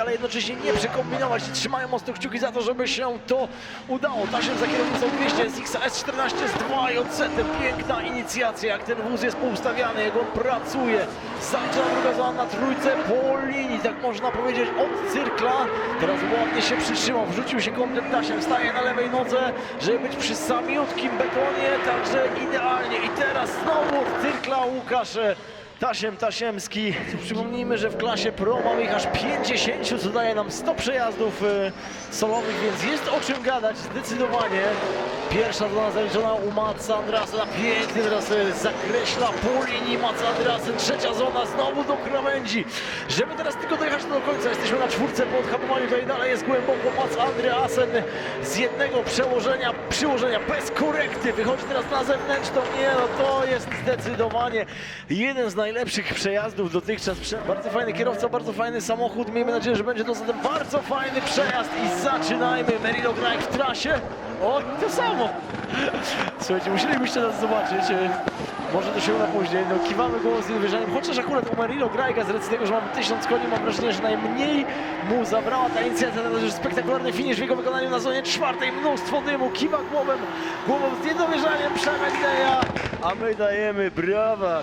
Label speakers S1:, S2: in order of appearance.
S1: ale jednocześnie nie przekombinować i trzymają mocno kciuki za to, żeby się to udało. Tasiem za kierownicą 200 z XS14 z 2 JZ. Piękna inicjacja, jak ten wóz jest poustawiany, jak on pracuje. Zaliczona druga na trójce po linii, tak można powiedzieć, od cyrkla. Teraz ładnie się przytrzymał, wrzucił się kątem Tasiem, staje na lewej nodze, żeby być przy samiutkim betonie, także idealnie. I teraz znowu od cyrkla Łukasz Tasiem Tasiemski. Przypomnijmy, że w klasie Pro mamy ich aż 50, co daje nam 100 przejazdów e, solowych, więc jest o czym gadać zdecydowanie. Pierwsza zona zaliczona u Matsa Andrasena, pięknie teraz e, zakreśla po linii Matsa Andrasen, trzecia zona znowu do krawędzi. Żeby teraz tylko dojechać do końca, jesteśmy na czwórce po odhamowaniu, tutaj dalej jest głęboko Mats Andreasen z jednego przełożenia, przyłożenia bez korekty, wychodzi teraz na zewnętrzną, nie no to jest zdecydowanie jeden z najlepszych przejazdów dotychczas. Bardzo fajny kierowca, bardzo fajny samochód, miejmy nadzieję, że będzie to zatem bardzo fajny przejazd i zaczynajmy Merino Graj w trasie. O, to samo! Słuchajcie, musielibyście nas zobaczyć. e, Może to się uda później. No, kiwamy głową z niedowierzaniem. Chociaż akurat u Merino Grajka z racji tego, że mamy 1000 koni, mam wrażenie, że najmniej mu zabrała ta inicjatywa. To też spektakularny finish w jego wykonaniu na zonie czwartej. Mnóstwo dymu. Kiwa głową, głową z niedowierzaniem Przemek Deja. A my dajemy brawa.